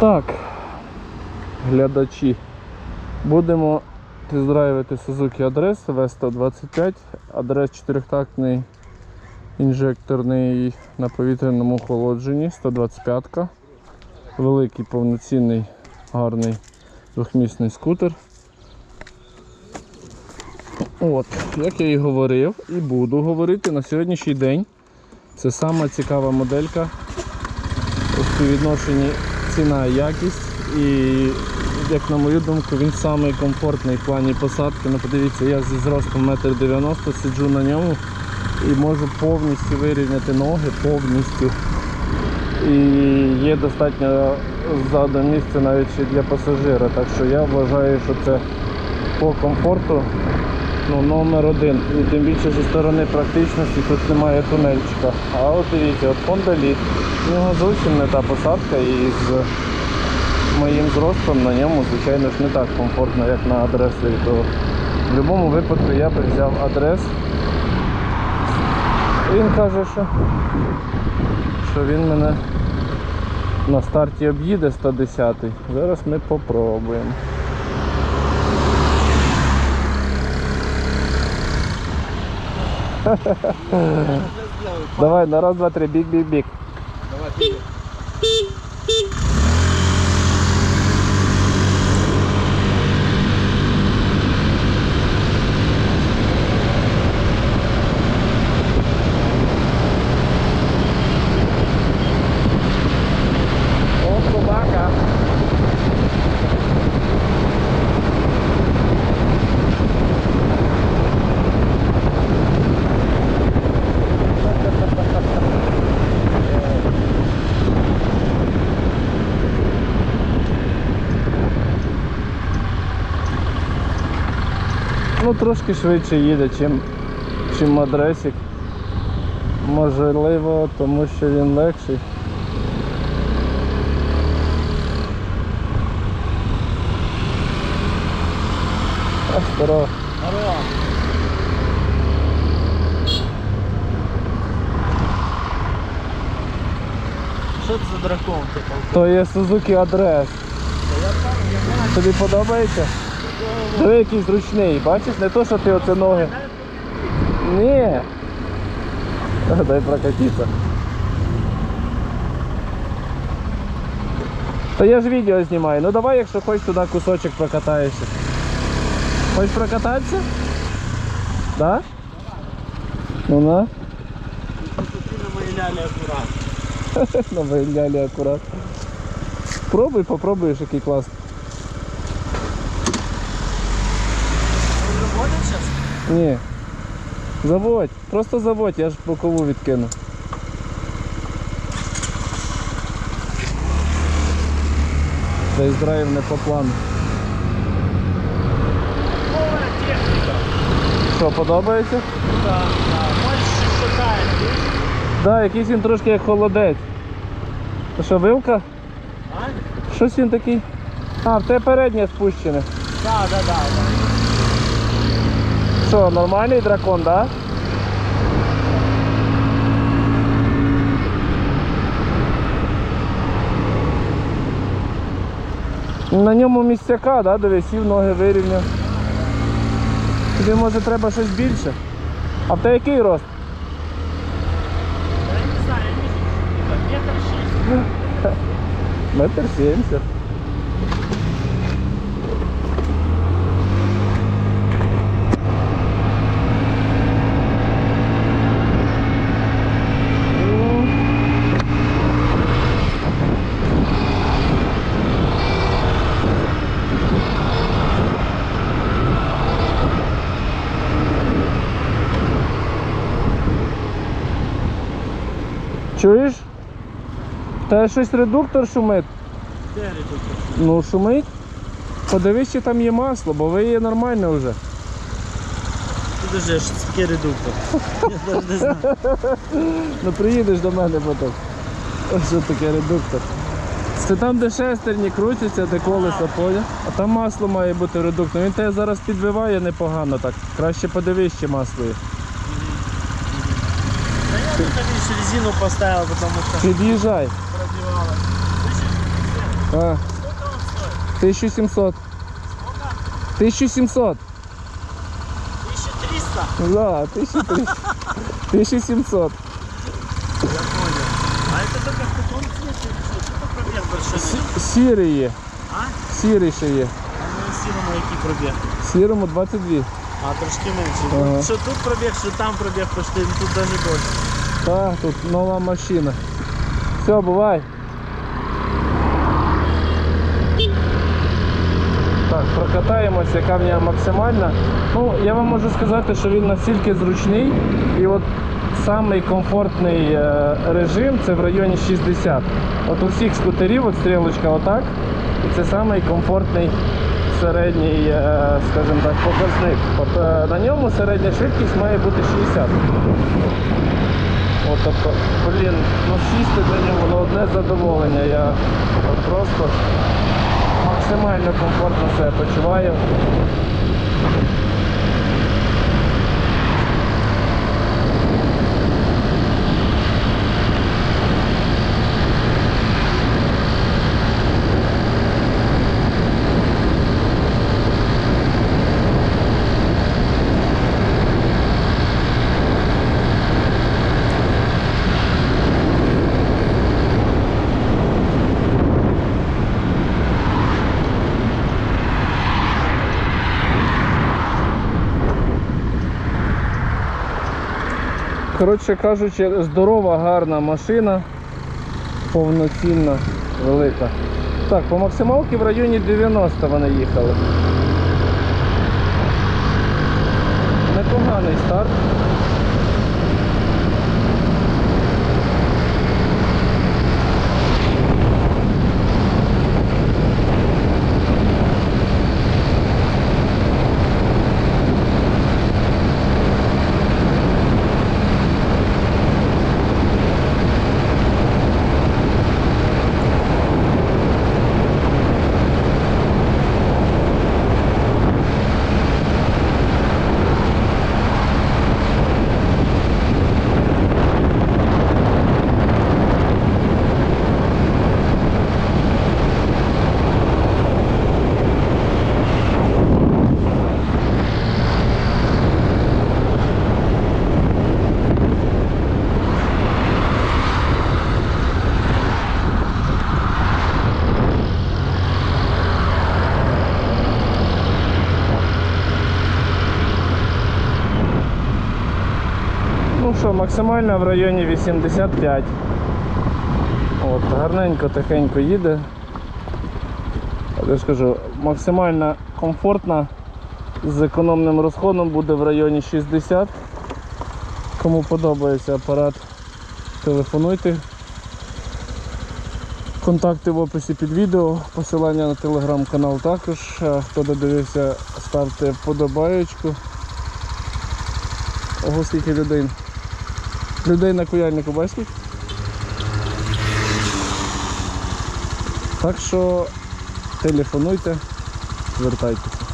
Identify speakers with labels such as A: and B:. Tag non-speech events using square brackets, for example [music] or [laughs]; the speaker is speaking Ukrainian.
A: Так, глядачі. Будемо тест-драйвити Suzuki Адрес V125. Адрес 4-тактний інжекторний на повітряному охолодженні 125-ка. Великий повноцінний гарний двохмісний скутер. От, як я і говорив, і буду говорити на сьогоднішній день. Це сама цікава моделька у співвідношенні ціна якість. І як на мою думку, він самий комфортний в плані посадки. Ну подивіться, я зі зростом 1,90 м сиджу на ньому і можу повністю вирівняти ноги, повністю. І є достатньо ззаду місця навіть для пасажира. Так що я вважаю, що це по комфорту ну, номер один. І тим більше зі сторони практичності тут немає тунельчика. А от дивіться, от Lead, в нього зовсім не та посадка і з моїм зростом на ньому, звичайно ж, не так комфортно, як на адресі. То в будь-якому випадку я би взяв адрес. Він каже, що, що він мене на старті об'їде 110 Зараз ми попробуємо. Давай, на раз, два, три, бік, бік, бік. Ну, трошки швидше їде, чим, чим мадресик. Можливо, тому що він легший. А, здорово.
B: Що це за дракон?
A: То є Suzuki Адрес. Тобі подобається? Диви, який зручний, бачиш, не то, що ти оце ноги. Ні. Дай прокатиться. Та я ж відео знімаю. Ну давай, якщо хочеш, туди кусочок прокатаєшся. Хочеш прокататися? Да? Ну на.
B: Ти [laughs] на мої лялі акурат.
A: Пробуй, попробуєш, який клас.
B: Він роботить зараз?
A: Ні. Заводь, просто заводь, я ж бокову відкину. Тест-драйв не по плану.
B: Техніка.
A: Що, подобається?
B: Так, так. Щось шукає.
A: Так, да, якийсь він трошки як холодець. Що, вилка?
B: А?
A: Щось він такий. А, в те переднє спущене.
B: Так, так, так.
A: Що, нормальний дракон? Да? На ньому місцяка, да, диви, сів, ноги вирівняв. Тобі може треба щось більше? А в тебе який рост?
B: Я не знаю, я не знаю. Метр шість.
A: Метр сімдесят. Чуєш? Тебе щось редуктор шумить?
B: Де редуктор?
A: Ну, шумить. Подивись, чи там є масло, бо ви є нормально вже.
B: Підожди, що це таке редуктор? Я навіть не знаю.
A: Ну приїдеш до мене потім. Ось що таке редуктор. Це там, де шестерні крутяться, де колеса поля. А там масло має бути редуктор. Він тебе зараз підбиває непогано так. Краще подивись, чи масло є.
B: Та я тут більше резину поставив, тому що
A: Під'їжджай.
B: пробивала. Слышиш?
A: А,
B: Сколько он стоит?
A: 1700. 1700.
B: 1300?
A: Да, 1300. 1700.
B: Я понял. А это только в каком цвете? Что это пробег большой?
A: Сі- Сірий є.
B: А?
A: Сірий ще є.
B: А на сірому який пробіг?
A: Сірому 22.
B: А, трошки менше.
A: Ага.
B: Що тут пробіг, що там пробіг, почти ну, тут навіть більше.
A: Так, тут нова машина. Все, бувай. Так, прокатаємося, яка в нього максимальна. Ну, я вам можу сказати, що він настільки зручний. І от самий комфортний е, режим це в районі 60. От у всіх скутерів, от стрілочка отак. І це самий комфортний середній, е, скажімо так, показник. От е, на ньому середня швидкість має бути 60. От, тобто, блін, ну сісти до нього ну, одне задоволення. Я просто максимально комфортно себе почуваю. Коротше кажучи, здорова, гарна машина, повноцінна, велика. Так, по максималці в районі 90 вони їхали. Непоганий старт. Ну максимально в районі 85. От, гарненько, тихенько їде. Я ж максимально комфортна з економним розходом буде в районі 60. Кому подобається апарат, телефонуйте. Контакти в описі під відео, посилання на телеграм-канал також. Хто додивився, ставте вподобаєчку. Ого, скільки людей. Людей на куяльнику бачите? Так що телефонуйте, звертайтеся.